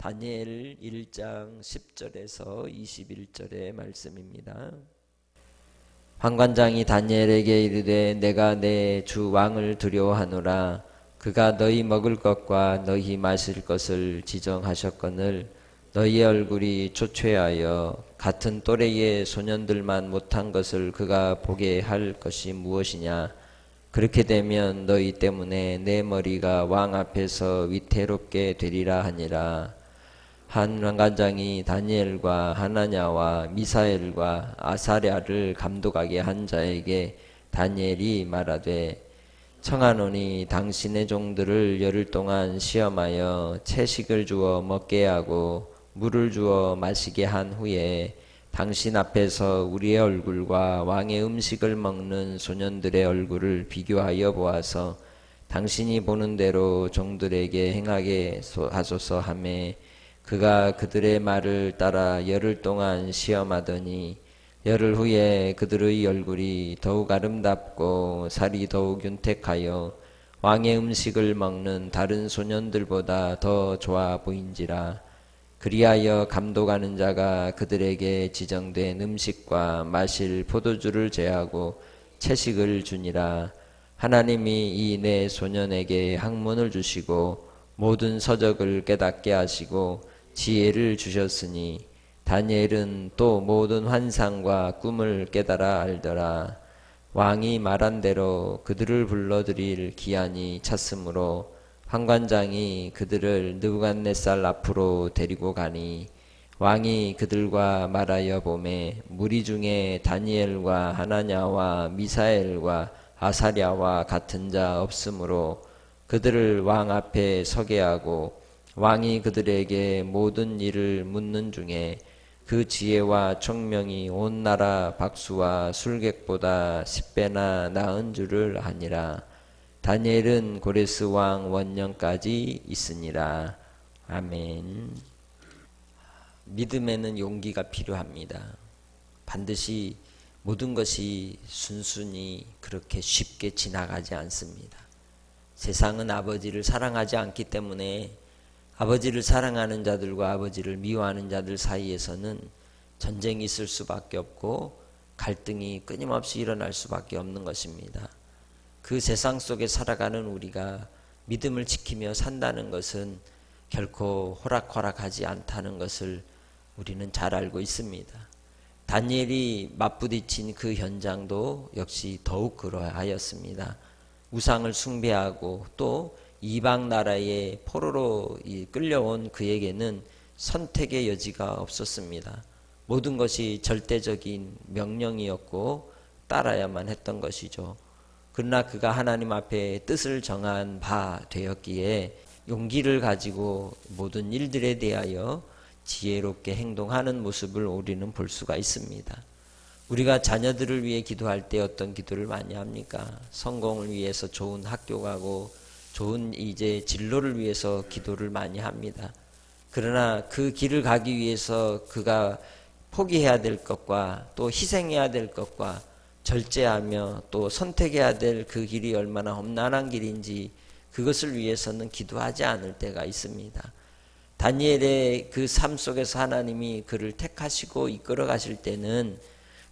다니엘 1장 10절에서 21절의 말씀입니다. 환관장이 다니엘에게 이르되 내가 내 주 왕을 두려워하노라. 그가 너희 먹을 것과 너희 마실 것을 지정하셨거늘 너희의 얼굴이 초췌하여 같은 또래의 소년들만 못한 것을 그가 보게 할 것이 무엇이냐? 그렇게 되면 너희 때문에 내 머리가 왕 앞에서 위태롭게 되리라 하니라 한 왕관장이 다니엘과 하나냐와 미사엘과 아사랴를 감독하게 한 자에게 다니엘이 말하되 청하노니 당신의 종들을 열흘 동안 시험하여 채식을 주어 먹게 하고 물을 주어 마시게 한 후에 당신 앞에서 우리의 얼굴과 왕의 음식을 먹는 소년들의 얼굴을 비교하여 보아서 당신이 보는 대로 종들에게 행하게 하소서 하매 그가 그들의 말을 따라 열흘 동안 시험하더니 열흘 후에 그들의 얼굴이 더욱 아름답고 살이 더욱 윤택하여 왕의 음식을 먹는 다른 소년들보다 더 좋아 보인지라. 그리하여 감독하는 자가 그들에게 지정된 음식과 마실 포도주를 제하고 채식을 주니라. 하나님이 이네 소년에게 학문을 주시고 모든 서적을 깨닫게 하시고 지혜를 주셨으니 다니엘은 또 모든 환상과 꿈을 깨달아 알더라. 왕이 말한 대로 그들을 불러들일 기한이 찼으므로 환관장이 그들을 느부갓네살 앞으로 데리고 가니 왕이 그들과 말하여 보매 무리 중에 다니엘과 하나냐와 미사엘과 아사랴와 같은 자 없으므로 그들을 왕 앞에 서게 하고 왕이 그들에게 모든 일을 묻는 중에 그 지혜와 청명이 온 나라 박수와 술객보다 십배나 나은 줄을 아니라 다니엘은 고레스 왕 원년까지 있으니라. 아멘. 믿음에는 용기가 필요합니다. 반드시 모든 것이 순순히 그렇게 쉽게 지나가지 않습니다. 세상은 아버지를 사랑하지 않기 때문에 아버지를 사랑하는 자들과 아버지를 미워하는 자들 사이에서는 전쟁이 있을 수밖에 없고 갈등이 끊임없이 일어날 수밖에 없는 것입니다. 그 세상 속에 살아가는 우리가 믿음을 지키며 산다는 것은 결코 호락호락하지 않다는 것을 우리는 잘 알고 있습니다. 다니엘이 맞부딪힌 그 현장도 역시 더욱 그러하였습니다. 우상을 숭배하고 또 이방 나라의 포로로 끌려온 그에게는 선택의 여지가 없었습니다. 모든 것이 절대적인 명령이었고 따라야만 했던 것이죠. 그러나 그가 하나님 앞에 뜻을 정한 바 되었기에 용기를 가지고 모든 일들에 대하여 지혜롭게 행동하는 모습을 우리는 볼 수가 있습니다. 우리가 자녀들을 위해 기도할 때 어떤 기도를 많이 합니까? 성공을 위해서 좋은 학교 가고 좋은 이제 진로를 위해서 기도를 많이 합니다. 그러나 그 길을 가기 위해서 그가 포기해야 될 것과 또 희생해야 될 것과 절제하며 또 선택해야 될 그 길이 얼마나 험난한 길인지 그것을 위해서는 기도하지 않을 때가 있습니다. 다니엘의 그 삶 속에서 하나님이 그를 택하시고 이끌어 가실 때는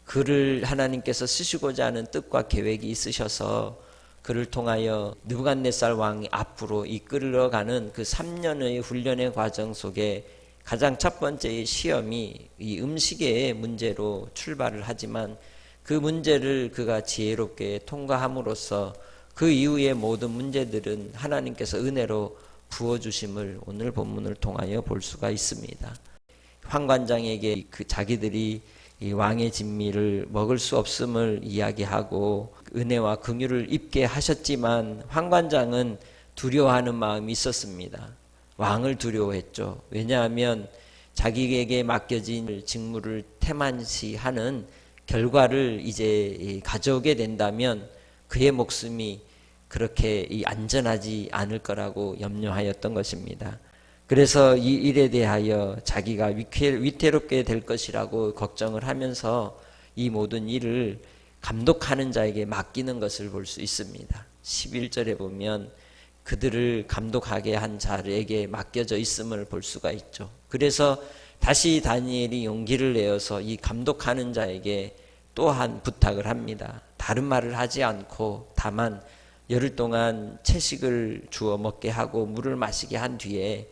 그를 하나님께서 쓰시고자 하는 뜻과 계획이 있으셔서 그를 통하여 느부갓네살 왕이 앞으로 이끌어가는 그 3년의 훈련의 과정 속에 가장 첫 번째의 시험이 이 음식의 문제로 출발을 하지만 그 문제를 그가 지혜롭게 통과함으로써 그 이후의 모든 문제들은 하나님께서 은혜로 부어주심을 오늘 본문을 통하여 볼 수가 있습니다. 황관장에게 그 자기들이 이 왕의 진미를 먹을 수 없음을 이야기하고 은혜와 긍휼을 입게 하셨지만 황관장은 두려워하는 마음이 있었습니다. 왕을 두려워했죠. 왜냐하면 자기에게 맡겨진 직무를 태만시 하는 결과를 이제 가져오게 된다면 그의 목숨이 그렇게 안전하지 않을 거라고 염려하였던 것입니다. 그래서 이 일에 대하여 자기가 위태 롭게 될 것이라고 걱정을 하면서 이 모든 일을 감독하는 자에게 맡기는 것을 볼 수 있습니다. 11절에 보면 그들을 감독하게 한 자에게 맡겨져 있음을 볼 수가 있죠. 그래서 다시 다니엘이 용기를 내어서 이 감독하는 자에게 또한 부탁을 합니다. 다른 말을 하지 않고 다만 열흘 동안 채식을 주어 먹게 하고 물을 마시게 한 뒤에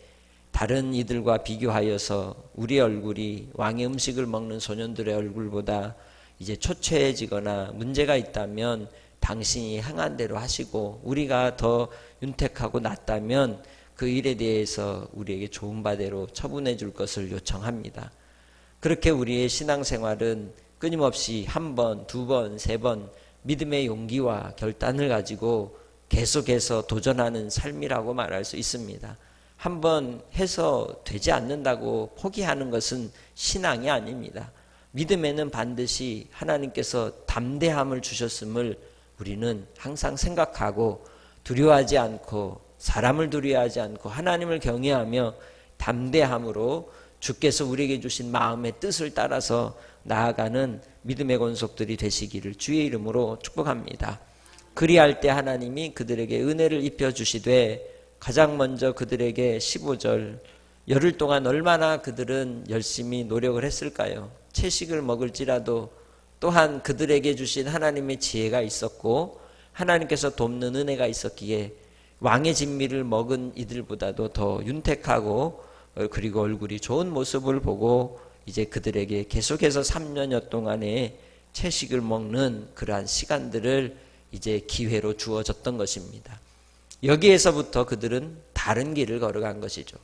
다른 이들과 비교하여서 우리 얼굴이 왕의 음식을 먹는 소년들의 얼굴보다 이제 초췌해지거나 문제가 있다면 당신이 행한 대로 하시고 우리가 더 윤택하고 낫다면 그 일에 대해서 우리에게 좋은 바대로 처분해 줄 것을 요청합니다. 그렇게 우리의 신앙생활은 끊임없이 한 번, 두 번, 세 번 믿음의 용기와 결단을 가지고 계속해서 도전하는 삶이라고 말할 수 있습니다. 한번 해서 되지 않는다고 포기하는 것은 신앙이 아닙니다. 믿음에는 반드시 하나님께서 담대함을 주셨음을 우리는 항상 생각하고 두려워하지 않고 사람을 두려워하지 않고 하나님을 경외하며 담대함으로 주께서 우리에게 주신 마음의 뜻을 따라서 나아가는 믿음의 권속들이 되시기를 주의 이름으로 축복합니다. 그리할 때 하나님이 그들에게 은혜를 입혀 주시되 가장 먼저 그들에게 15절 열흘 동안 얼마나 그들은 열심히 노력을 했을까요? 채식을 먹을지라도 또한 그들에게 주신 하나님의 지혜가 있었고 하나님께서 돕는 은혜가 있었기에 왕의 진미를 먹은 이들보다도 더 윤택하고 어, 그리고 얼굴이 좋은 모습을 보고 이제 그들에게 계속해서 3년여 동안의 채식을 먹는 그러한 시간들을 이제 기회로 주어졌던 것입니다. 여기에서부터 그들은 다른 길을 걸어간 것이죠.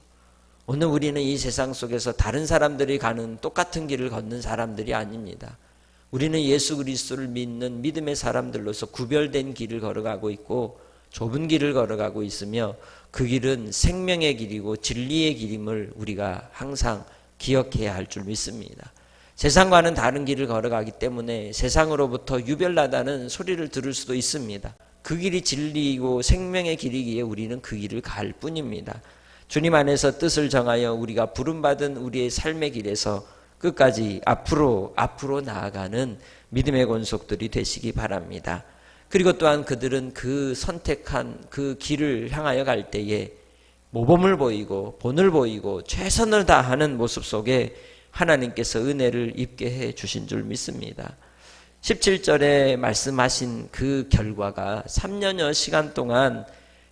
오늘 우리는 이 세상 속에서 다른 사람들이 가는 똑같은 길을 걷는 사람들이 아닙니다. 우리는 예수 그리스도를 믿는 믿음의 사람들로서 구별된 길을 걸어가고 있고 좁은 길을 걸어가고 있으며 그 길은 생명의 길이고 진리의 길임을 우리가 항상 기억해야 할 줄 믿습니다. 세상과는 다른 길을 걸어가기 때문에 세상으로부터 유별나다는 소리를 들을 수도 있습니다. 그 길이 진리이고 생명의 길이기에 우리는 그 길을 갈 뿐입니다. 주님 안에서 뜻을 정하여 우리가 부름받은 우리의 삶의 길에서 끝까지 앞으로 앞으로 나아가는 믿음의 권속들이 되시기 바랍니다. 그리고 또한 그들은 그 선택한 그 길을 향하여 갈 때에 모범을 보이고 본을 보이고 최선을 다하는 모습 속에 하나님께서 은혜를 입게 해 주신 줄 믿습니다. 17절에 말씀하신 그 결과가 3년여 시간 동안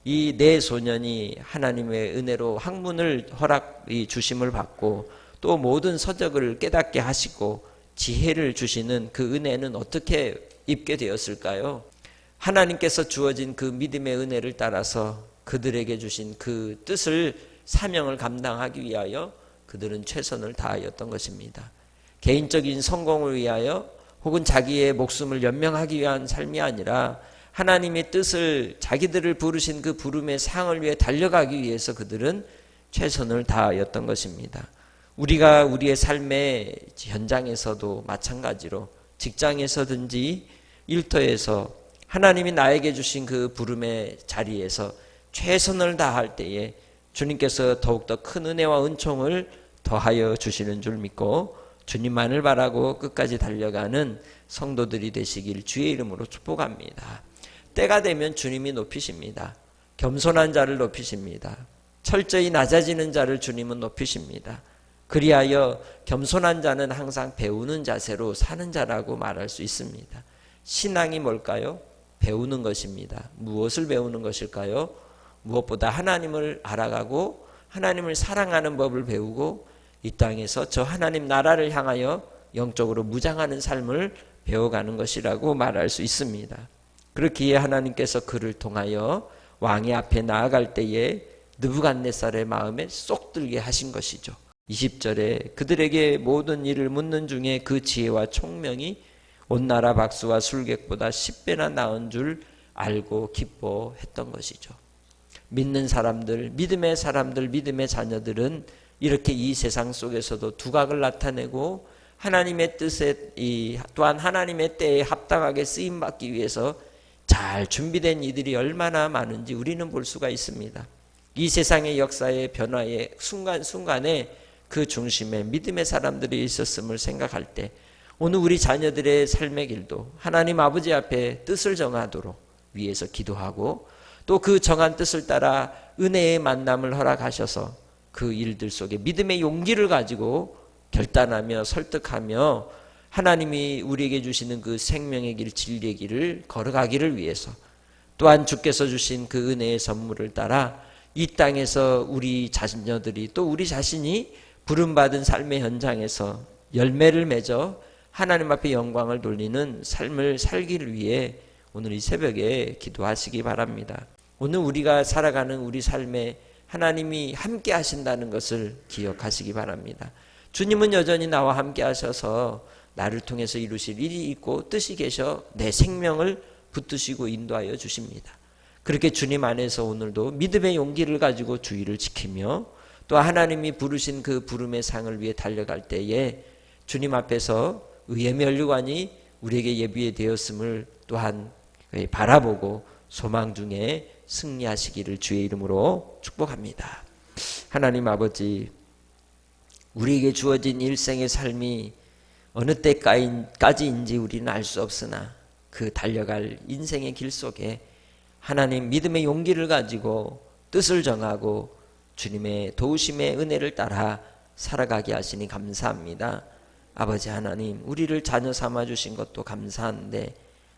이 네 소년이 하나님의 은혜로 학문을 허락 주심을 받고 또 모든 서적을 깨닫게 하시고 지혜를 주시는 그 은혜는 어떻게 입게 되었을까요? 하나님께서 주어진 그 믿음의 은혜를 따라서 그들에게 주신 그 뜻을 사명을 감당하기 위하여 그들은 최선을 다하였던 것입니다. 개인적인 성공을 위하여 혹은 자기의 목숨을 연명하기 위한 삶이 아니라 하나님의 뜻을 자기들을 부르신 그 부름의 상을 위해 달려가기 위해서 그들은 최선을 다하였던 것입니다. 우리가 우리의 삶의 현장에서도 마찬가지로 직장에서든지 일터에서 하나님이 나에게 주신 그 부름의 자리에서 최선을 다할 때에 주님께서 더욱더 큰 은혜와 은총을 더하여 주시는 줄 믿고 주님만을 바라고 끝까지 달려가는 성도들이 되시길 주의 이름으로 축복합니다. 때가 되면 주님이 높이십니다. 겸손한 자를 높이십니다. 철저히 낮아지는 자를 주님은 높이십니다. 그리하여 겸손한 자는 항상 배우는 자세로 사는 자라고 말할 수 있습니다. 신앙이 뭘까요? 배우는 것입니다. 무엇을 배우는 것일까요? 무엇보다 하나님을 알아가고 하나님을 사랑하는 법을 배우고 이 땅에서 저 하나님 나라를 향하여 영적으로 무장하는 삶을 배워가는 것이라고 말할 수 있습니다. 그렇기에 하나님께서 그를 통하여 왕의 앞에 나아갈 때에 느부갓네살의 마음에 쏙 들게 하신 것이죠. 20절에 그들에게 모든 일을 묻는 중에 그 지혜와 총명이 온 나라 박수와 술객보다 10배나 나은 줄 알고 기뻐했던 것이죠. 믿는 사람들, 믿음의 사람들, 믿음의 자녀들은 이렇게 이 세상 속에서도 두각을 나타내고 하나님의 뜻에 이 또한 하나님의 때에 합당하게 쓰임 받기 위해서 잘 준비된 이들이 얼마나 많은지 우리는 볼 수가 있습니다. 이 세상의 역사의 변화의 순간순간에 그 중심에 믿음의 사람들이 있었음을 생각할 때 오늘 우리 자녀들의 삶의 길도 하나님 아버지 앞에 뜻을 정하도록 위해서 기도하고 또 그 정한 뜻을 따라 은혜의 만남을 허락하셔서 그 일들 속에 믿음의 용기를 가지고 결단하며 설득하며 하나님이 우리에게 주시는 그 생명의 길 진리의 길을 걸어가기를 위해서 또한 주께서 주신 그 은혜의 선물을 따라 이 땅에서 우리 자신녀들이 또 우리 자신이 부름받은 삶의 현장에서 열매를 맺어 하나님 앞에 영광을 돌리는 삶을 살기를 위해 오늘 이 새벽에 기도하시기 바랍니다. 오늘 우리가 살아가는 우리 삶에 하나님이 함께 하신다는 것을 기억하시기 바랍니다. 주님은 여전히 나와 함께 하셔서 나를 통해서 이루실 일이 있고 뜻이 계셔 내 생명을 붙드시고 인도하여 주십니다. 그렇게 주님 안에서 오늘도 믿음의 용기를 가지고 주의를 지키며 또 하나님이 부르신 그 부름의 상을 위해 달려갈 때에 주님 앞에서 의의 면류관이 우리에게 예비해 되었음을 또한 바라보고 소망 중에 승리하시기를 주의 이름으로 축복합니다. 하나님 아버지 우리에게 주어진 일생의 삶이 어느 때까지인지 우리는 알 수 없으나 그 달려갈 인생의 길 속에 하나님 믿음의 용기를 가지고 뜻을 정하고 주님의 도우심의 은혜를 따라 살아가게 하시니 감사합니다. 아버지 하나님, 우리를 자녀 삼아 주신 것도 감사한데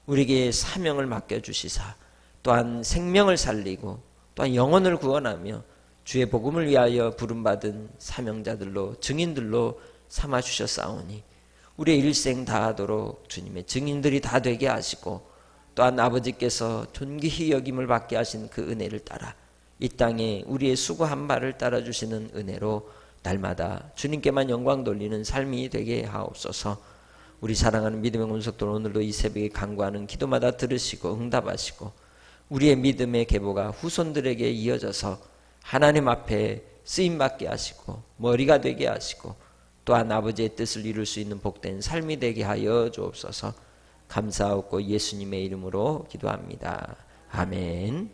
우리에게 사명을 맡겨 주시사 또한 생명을 살리고 또한 영혼을 구원하며 주의 복음을 위하여 부름받은 사명자들로 증인들로 삼아 주셨사오니 우리의 일생 다하도록 주님의 증인들이 다 되게 하시고 또한 아버지께서 존귀히 여김을 받게 하신 그 은혜를 따라 이 땅에 우리의 수고 한 발을 따라 주시는 은혜로 날마다 주님께만 영광 돌리는 삶이 되게 하옵소서. 우리 사랑하는 믿음의 권속들 오늘도 이 새벽에 간구하는 기도마다 들으시고 응답하시고 우리의 믿음의 계보가 후손들에게 이어져서 하나님 앞에 쓰임 받게 하시고 머리가 되게 하시고 또한 아버지의 뜻을 이룰 수 있는 복된 삶이 되게 하여 주옵소서. 감사하고 예수님의 이름으로 기도합니다. 아멘.